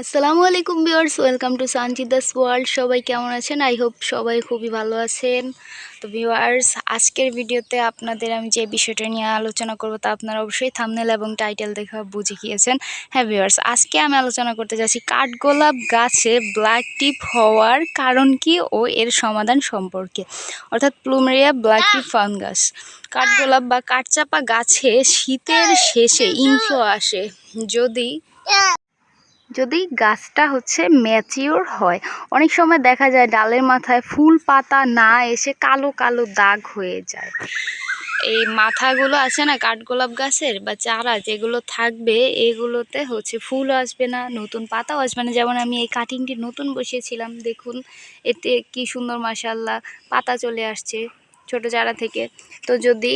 আসসালামু আলাইকুম viewers, welcome to Sanjida's world. সবাই কেমন আছেন? আই হোপ সবাই খুবই ভালো আছেন। তো ভিউয়ার্স, আজকের ভিডিওতে আপনাদের আমি যে বিষয়টা নিয়ে আলোচনা করব তা আপনারা অবশ্যই থামনেল এবং টাইটেল দেখে বুঝে গিয়েছেন। হ্যাঁ ভিউয়ার্স, আজকে আমি আলোচনা করতে যাচ্ছি কাঠগোলাপ গাছে ব্ল্যাক টিপ হওয়ার কারণ কি ও এর সমাধান সম্পর্কে। অর্থাৎ প্লুমেরিয়া ব্ল্যাক টিপ ফাঙ্গাস। কাঠগোলাপ বা কাঠচাপা গাছে শীতের শেষে ইনফ্লো আসে। যদি যদি গাছটা হচ্ছে ম্যাচিওর হয়, অনেক সময় দেখা যায় ডালের মাথায় ফুল পাতা না এসে কালো কালো দাগ হয়ে যায়। এই মাথাগুলো আছে না কাঠগোলাপ গাছের বা চারা যেগুলো থাকবে, এগুলোতে হচ্ছে ফুল আসবে না, নতুন পাতাও আসবে না। যেমন আমি এই কাটিংটি নতুন বসিয়েছিলাম, দেখুন, এতে কি সুন্দর মাসাল্লাহ পাতা চলে আসছে। ছোট চারা থেকে। তো যদি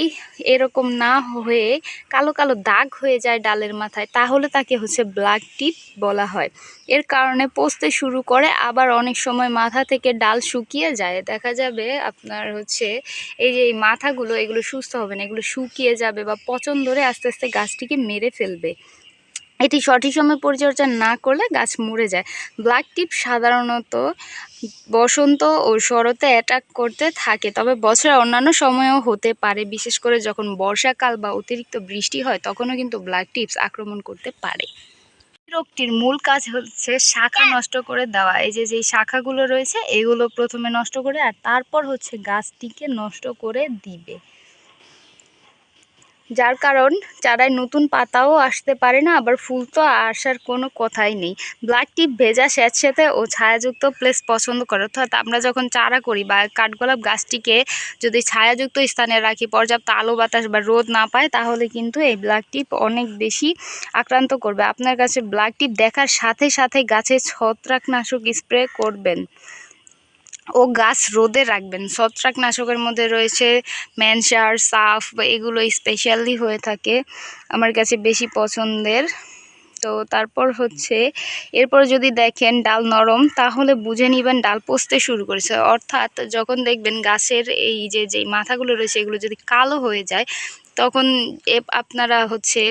এরকম না হয়ে কালো কালো দাগ হয়ে যায় ডালের মাথায়, তাহলে তাকে হচ্ছে ব্ল্যাক টিপ বলা হয়। এর কারণে পচতে শুরু করে, আবার অনেক সময় মাথা থেকে ডাল শুকিয়ে যায়। দেখা যাবে আপনার হচ্ছে এই যে এই মাথাগুলো, এগুলো সুস্থ হবে না, এগুলো শুকিয়ে যাবে বা পচন ধরে আস্তে আস্তে গাছটিকে মেরে ফেলবে। এটি সঠিক সময় পরিচর্যা না করলে গাছ মরে যায়। ব্ল্যাক টিপ সাধারণত বসন্ত ও শরতে অ্যাটাক করতে থাকে, তবে বছরের অন্যান্য সময়েও হতে পারে। বিশেষ করে যখন বর্ষাকাল বা অতিরিক্ত বৃষ্টি হয়, তখনও কিন্তু ব্ল্যাক টিপস আক্রমণ করতে পারে। রোগটির মূল কাজ হচ্ছে শাখা নষ্ট করে দেওয়া। এই যে, যেই শাখাগুলো রয়েছে, এগুলো প্রথমে নষ্ট করে আর তারপর হচ্ছে গাছটিকে নষ্ট করে দিবে। যার কারণ চারায় নতুন পাতাও আসতে পারে না, আবার ফুল তো আসার কোনো কথাই নেই। ব্ল্যাক টিপ ভেজা স্যাঁতস্যাঁতে ও ছায়াযুক্ত প্লেস পছন্দ করে। অর্থাৎ আমরা যখন চারা করি বা কাঠগোলাপ গাছটিকে যদি ছায়াযুক্ত স্থানে রাখি, পর্যাপ্ত আলো, বাতাস বা রোদ না পায়, তাহলে কিন্তু এই ব্ল্যাক টিপ অনেক বেশি আক্রান্ত করবে। আপনার কাছে ব্ল্যাক টিপ দেখার সাথে সাথে গাছে ছত্রাকনাশক স্প্রে করবেন। ও গাছ রোদে রাখবেন। ছত্রাকনাশকের মধ্যে রয়েছে ম্যানসার সাফ বা এগুলো স্পেশালি হয়ে থাকে আমার কাছে বেশি পছন্দের। তো তারপর হচ্ছে, এরপর যদি দেখেন ডাল নরম, তাহলে বুঝে নিবেন ডাল পচতে শুরু করেছে। অর্থাৎ যখন দেখবেন গাছের এই যে, যেই মাথাগুলো রয়েছে, এগুলো যদি কালো হয়ে যায়, তখন আপনারা হচ্ছে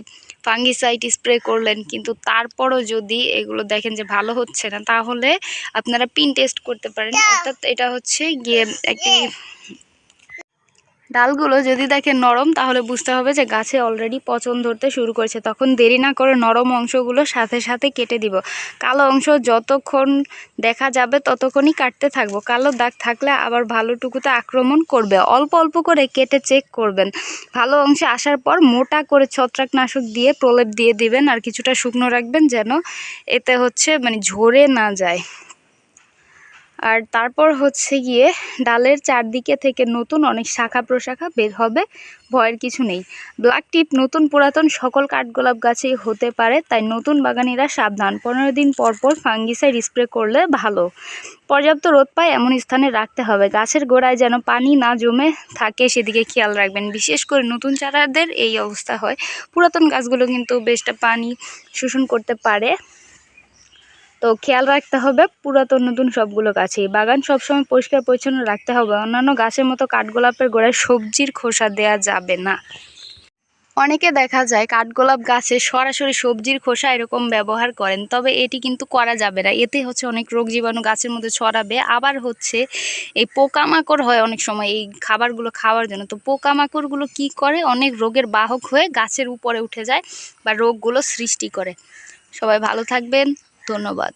ফাঙ্গিসাইড স্প্রে করলেন কিন্তু তারপরও যদি এগুলো দেখেন যে ভালো হচ্ছে না তাহলে আপনারা পিন টেস্ট করতে পারেন। অর্থাৎ এটা হচ্ছে গিয়ে একটি ডালগুলো যদি দেখেন নরম, তাহলে বুঝতে হবে যে গাছে অলরেডি পচন ধরতে শুরু করেছে। তখন দেরি না করে নরম অংশগুলো সাথে সাথে কেটে দিব। কালো অংশ যতক্ষণ দেখা যাবে ততক্ষণই কাটতে থাকব। কালো দাগ থাকলে আবার ভালোটুকুতে আক্রমণ করবে। অল্প অল্প করে কেটে চেক করবেন। ভালো অংশে আসার পর মোটা করে ছত্রাকনাশক দিয়ে প্রলেপ দিয়ে দিবেন আর কিছুটা শুকনো রাখবেন যেন এতে হচ্ছে মানে ঝরে না যায়। আর তারপর হচ্ছে গিয়ে ডালের চারদিকে থেকে নতুন অনেক শাখা প্রশাখা বের হবে, ভয়ের কিছু নেই। ব্ল্যাক টিপ নতুন পুরাতন সকল কাঠগোলাপ গাছেই হতে পারে, তাই নতুন বাগানিরা সাবধান। পনেরো দিন পর পর ফাঙ্গিসাইড স্প্রে করলে ভালো। পর্যাপ্ত রোদ পায় এমন স্থানে রাখতে হবে। গাছের গোড়ায় যেন পানি না জমে থাকে, সেদিকে খেয়াল রাখবেন। বিশেষ করে নতুন চারাদের এই অবস্থা হয়। পুরাতন গাছগুলো কিন্তু বেশটা পানি শোষণ করতে পারে। তো খেয়াল রাখতে হবে, পুরাতন নতুন সবগুলো গাছেই বাগান সবসময় পরিষ্কার, পরিচ্ছন্ন রাখতে হবে। অন্যান্য গাছের মতো কাঠগোলাপের গোড়ায় সবজির খোসা দেয়া যাবে না। অনেকে দেখা যায় কাঠগোলাপ গাছে সরাসরি সবজির খোসা এরকম ব্যবহার করেন, তবে এটি কিন্তু করা যাবে না। এতে হচ্ছে অনেক রোগ জীবাণু গাছের মধ্যে ছড়াবে। আবার হচ্ছে এই পোকামাকড় হয় অনেক সময় এই খাবারগুলো খাওয়ার জন্য। তো পোকামাকড়গুলো কি করে? অনেক রোগের বাহক হয়ে গাছের উপরে উঠে যায় বা রোগগুলো সৃষ্টি করে। সবাই ভালো থাকবেন। ধন্যবাদ।